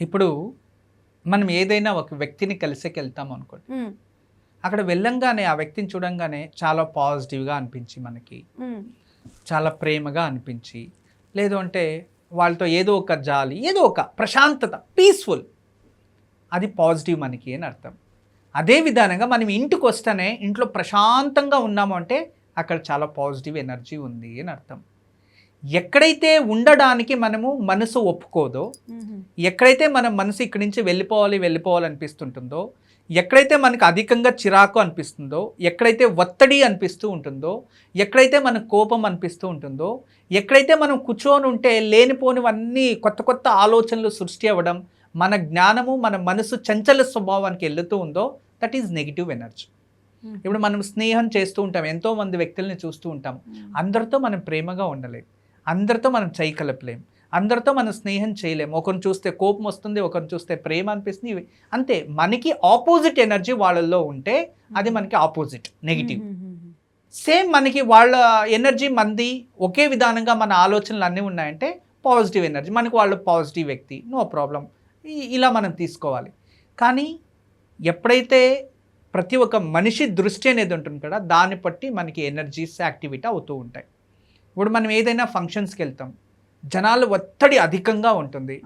ఇప్పుడు మనం ఏదైనా ఒక వ్యక్తిని కలిసేకి వెళ్తాం అనుకోండి అక్కడ వెళ్ళంగానే ఆ వ్యక్తిని చూడంగానే చాలా పాజిటివ్గా అనిపించి మనకి చాలా ప్రేమగా అనిపించి లేదు అంటే వాళ్ళతో ఏదో ఒక జాలి ఏదో ఒక ప్రశాంతత పీస్ఫుల్ అది పాజిటివ్ మనకి అని అర్థం. అదే విధానంగా మనం ఇంటికి వస్తేనే ఇంట్లో ప్రశాంతంగా ఉన్నాము అంటే అక్కడ చాలా పాజిటివ్ ఎనర్జీ ఉంది అని అర్థం. ఎక్కడైతే ఉండడానికి మనము మనసు ఒప్పుకోదో ఎక్కడైతే మన మనసు ఇక్కడి నుంచి వెళ్ళిపోవాలి వెళ్ళిపోవాలి అనిపిస్తుంటుందో ఎక్కడైతే మనకు అధికంగా చిరాకు అనిపిస్తుందో ఎక్కడైతే ఒత్తిడి అనిపిస్తూ ఉంటుందో ఎక్కడైతే మనకు కోపం అనిపిస్తూ ఉంటుందో ఎక్కడైతే మనం కూర్చొని ఉంటే లేనిపోనివన్నీ కొత్త కొత్త ఆలోచనలు సృష్టి అవ్వడం మన జ్ఞానము మన మనసు చంచల స్వభావానికి వెళ్తూ ఉందో దట్ ఈజ్ నెగిటివ్ ఎనర్జీ ఇప్పుడు మనం స్నేహం చేస్తూ ఉంటాం ఎంతో మంది వ్యక్తుల్ని చూస్తూ ఉంటాం. అందరితో మనం ప్రేమగా ఉండలేం. అందరితో మనం చేయి కలపలేం అందరితో మనం స్నేహం చేయలేం. ఒకరిని చూస్తే కోపం వస్తుంది ఒకరిని చూస్తే ప్రేమ అనిపిస్తుంది అంతే. మనకి ఆపోజిట్ ఎనర్జీ వాళ్ళల్లో ఉంటే అది మనకి ఆపోజిట్ నెగిటివ్. సేమ్ మనకి వాళ్ళ ఎనర్జీ మంది ఒకే విధానంగా మన ఆలోచనలు అన్నీ ఉన్నాయంటే పాజిటివ్ ఎనర్జీ. మనకి వాళ్ళు పాజిటివ్ వ్యక్తి నో ప్రాబ్లం. ఇలా మనం తీసుకోవాలి. కానీ ఎప్పుడైతే ప్రతి ఒక్క మనిషి దృష్టి అనేది ఉంటుంది కదా దాన్ని బట్టి మనకి ఎనర్జీస్ యాక్టివిటీ అవుతూ ఉంటాయి. ఇప్పుడు మనం ఏదైనా ఫంక్షన్స్కి వెళ్తాం. జనాలు ఒత్తిడి అధికంగా ఉంటుంది.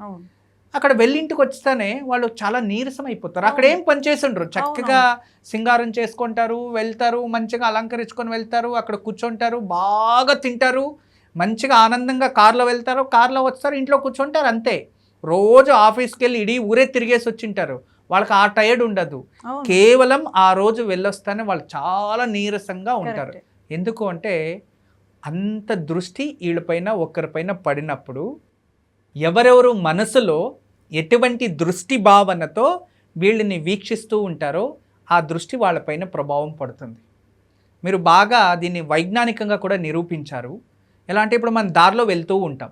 అక్కడ వెళ్ళింటికి వస్తేనే వాళ్ళు చాలా నీరసం అయిపోతారు. అక్కడ ఏం పని చేసి ఉండరు చక్కగా సింగారం చేసుకుంటారు వెళ్తారు మంచిగా అలంకరించుకొని వెళ్తారు అక్కడ కూర్చుంటారు బాగా తింటారు మంచిగా ఆనందంగా కార్లో వెళ్తారు కార్లో వస్తారు ఇంట్లో కూర్చుంటారు అంతే. రోజు ఆఫీస్కి వెళ్ళి ఇడీ ఊరే తిరిగేసి వచ్చింటారు. వాళ్ళకి ఆ టైర్డ్ ఉండదు. కేవలం ఆ రోజు వెళ్ళొస్తానే వాళ్ళు చాలా నీరసంగా ఉంటారు. ఎందుకు అంటే అంత దృష్టి వీళ్ళపైన ఒకరిపైన పడినప్పుడు ఎవరెవరు మనసులో ఎటువంటి దృష్టి భావనతో వీళ్ళని వీక్షిస్తూ ఉంటారో ఆ దృష్టి వాళ్ళపైన ప్రభావం పడుతుంది. మీరు బాగా దీన్ని వైజ్ఞానికంగా కూడా నిరూపించారు. ఎలా అంటే ఇప్పుడు మనం దారిలో వెళ్తూ ఉంటాం.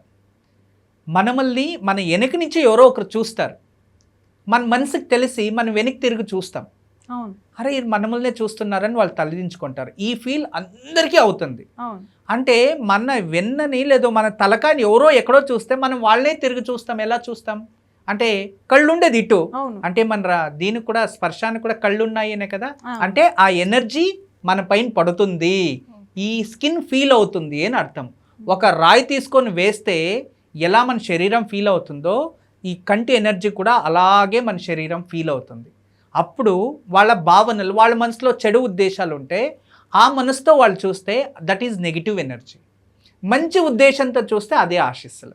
మనమల్ని మన వెనక నుంచి ఎవరో ఒకరు చూస్తారు. మన మనసుకు తెలిసి మనం వెనక్కి తిరిగి చూస్తాం. అరే మనమల్నే చూస్తున్నారని వాళ్ళు తలదించుకుంటారు. ఈ ఫీల్ అందరికీ అవుతుంది. అంటే మన వెన్నని లేదో మన తలకాని ఎవరో ఎక్కడో చూస్తే మనం వాళ్ళనే తిరిగి చూస్తాం. ఎలా చూస్తాం? అంటే కళ్ళు ఉండేది ఇటు అంటే మన రా- దీనికి కూడా స్పర్శానికి కూడా కళ్ళు ఉన్నాయనే కదా. అంటే ఆ ఎనర్జీ మన పైన పడుతుంది. ఈ స్కిన్ ఫీల్ అవుతుంది అని అర్థం. ఒక రాయి తీసుకొని వేస్తే ఎలా మన శరీరం ఫీల్ అవుతుందో ఈ కంటి ఎనర్జీ కూడా అలాగే మన శరీరం ఫీల్ అవుతుంది. అప్పుడు వాళ్ళ భావనలు వాళ్ళ మనసులో చెడు ఉద్దేశాలు ఉంటే ఆ మనసుతో వాళ్ళు చూస్తే దట్ ఈజ్ నెగిటివ్ ఎనర్జీ మంచి ఉద్దేశంతో చూస్తే అదే ఆశీస్సులు.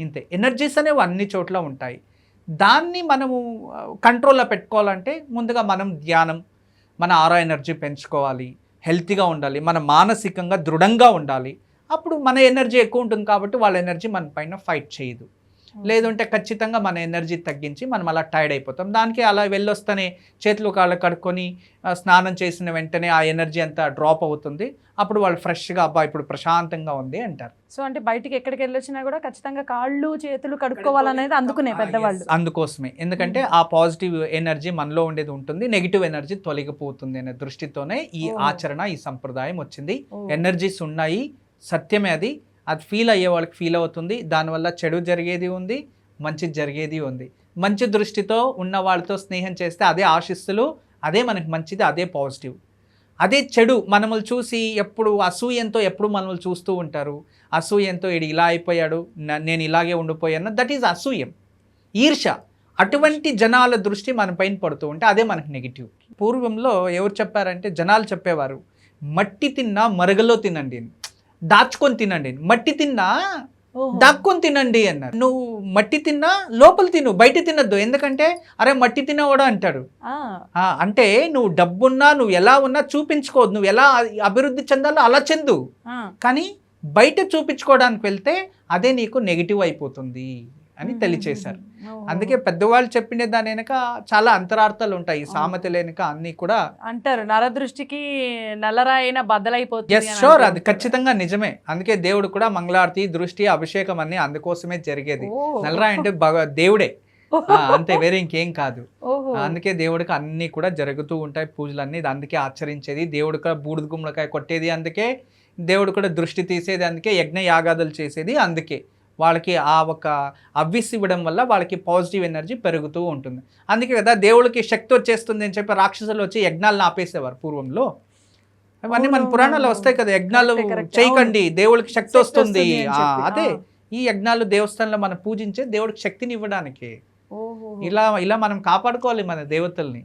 ఇంతే. ఎనర్జీస్ అనేవి అన్ని చోట్ల ఉంటాయి. దాన్ని మనము కంట్రోల్లో పెట్టుకోవాలంటే ముందుగా మనం ధ్యానం మన ఆరా ఎనర్జీ పెంచుకోవాలి హెల్తీగా ఉండాలి మన మానసికంగా దృఢంగా ఉండాలి. అప్పుడు మన ఎనర్జీ ఎక్కువ ఉంటుంది కాబట్టి వాళ్ళ ఎనర్జీ మన పైన ఫైట్ చేయదు. లేదంటే ఖచ్చితంగా మన ఎనర్జీ తగ్గించి మనం అలా టైర్డ్ అయిపోతాం. దానికి అలా వెళ్ళొస్తేనే చేతులు కాళ్ళు కడుక్కొని స్నానం చేసిన వెంటనే ఆ ఎనర్జీ అంతా డ్రాప్ అవుతుంది. అప్పుడు వాళ్ళు ఫ్రెష్గా అబ్బా ఇప్పుడు ప్రశాంతంగా ఉంది అంటారు. సో అంటే బయటికి ఎక్కడికి వెళ్ళొచ్చినా కూడా ఖచ్చితంగా కాళ్ళు చేతులు కడుక్కోవాలనేది అందుకునే పెద్దవాళ్ళు. అందుకోసమే. ఎందుకంటే ఆ పాజిటివ్ ఎనర్జీ మనలో ఉండేది ఉంటుంది నెగిటివ్ ఎనర్జీ తొలగిపోతుంది అనే దృష్టితోనే ఈ. ఆచరణ ఈ సంప్రదాయం వచ్చింది. ఎనర్జీస్ ఉన్నాయి సత్యమే అది. అది ఫీల్ అయ్యే వాళ్ళకి ఫీల్ అవుతుంది. దానివల్ల చెడు జరిగేది ఉంది మంచి జరిగేది ఉంది. మంచి దృష్టితో ఉన్న వాళ్ళతో స్నేహం చేస్తే అదే ఆశిస్తులు అదే మనకి మంచిది అదే పాజిటివ్ అదే చెడు మనల్ని చూసి ఎప్పుడు అసూయంతో ఎప్పుడు మనల్ని చూస్తూ ఉంటారు. అసూయంతో ఈడు ఇలా అయిపోయాడు నేను ఇలాగే ఉండిపోయాను దట్ ఈజ్ అసూయం. ఈర్ష. అటువంటి జనాల దృష్టి మన పైన పడుతూ ఉంటే అదే మనకు నెగిటివ్ పూర్వంలో ఎవరు చెప్పారంటే జనాలు చెప్పేవారు మట్టి తిన్నా మరగలో తినండి అని. దాచుకొని తినండి. మట్టి తిన్నా. దాక్కొని తినండి అన్నారు. నువ్వు మట్టి తిన్నా లోపల తిను బయట తినద్దు. ఎందుకంటే అరే మట్టి తినవాడు అంటాడు. అంటే నువ్వు డబ్బున్నా నువ్వు ఎలా ఉన్నా చూపించుకోవద్దు. నువ్వు ఎలా అభివృద్ధి చెందాలో అలా చెందు. కానీ బయట చూపించుకోవడానికి వెళ్తే అదే నీకు నెగిటివ్ అయిపోతుంది. అని తెలియచేశారు. అందుకే పెద్దవాళ్ళు చెప్పిన దాని వెనక చాలా అంతరార్థాలు ఉంటాయి. ఈ సామెతల వెనక అన్ని కూడా అంటారు. నరదృష్టికి నల్లరాయిన బద్దలైపోతుంది షూర్ అది. ఖచ్చితంగా నిజమే. అందుకే దేవుడు కూడా మంగళారతి దృష్టి అభిషేకం అన్ని అందుకోసమే జరిగేది. ఓ. నల్లరాయి అంటే దేవుడే. అంతే వేరే ఇంకేం కాదు. అందుకే దేవుడికి అన్ని కూడా జరుగుతూ ఉంటాయి పూజలన్నీ. ఇది అందుకే ఆచరించేది. దేవుడు కూడా బూడిద గుమ్మడికాయ కొట్టేది అందుకే. దేవుడు కూడా దృష్టి తీసేది అందుకే. యజ్ఞ యాగాదులు చేసేది అందుకే. వాళ్ళకి ఆ ఒక అవ్విస్ ఇవ్వడం వల్ల వాళ్ళకి పాజిటివ్ ఎనర్జీ పెరుగుతూ ఉంటుంది. అందుకే కదా దేవుడికి శక్తి వచ్చేస్తుంది అని చెప్పి రాక్షసులు వచ్చి యజ్ఞాలను ఆపేసేవారు పూర్వంలో. అవన్నీ మన అవును. వస్తాయి కదా యజ్ఞాలు. చేయకండి దేవుడికి శక్తి వస్తుంది. అదే. ఈ యజ్ఞాలు దేవస్థానంలో మనం పూజించే దేవుడికి శక్తిని ఇవ్వడానికి. ఇలా ఇలా మనం కాపాడుకోవాలి మన దేవతల్ని.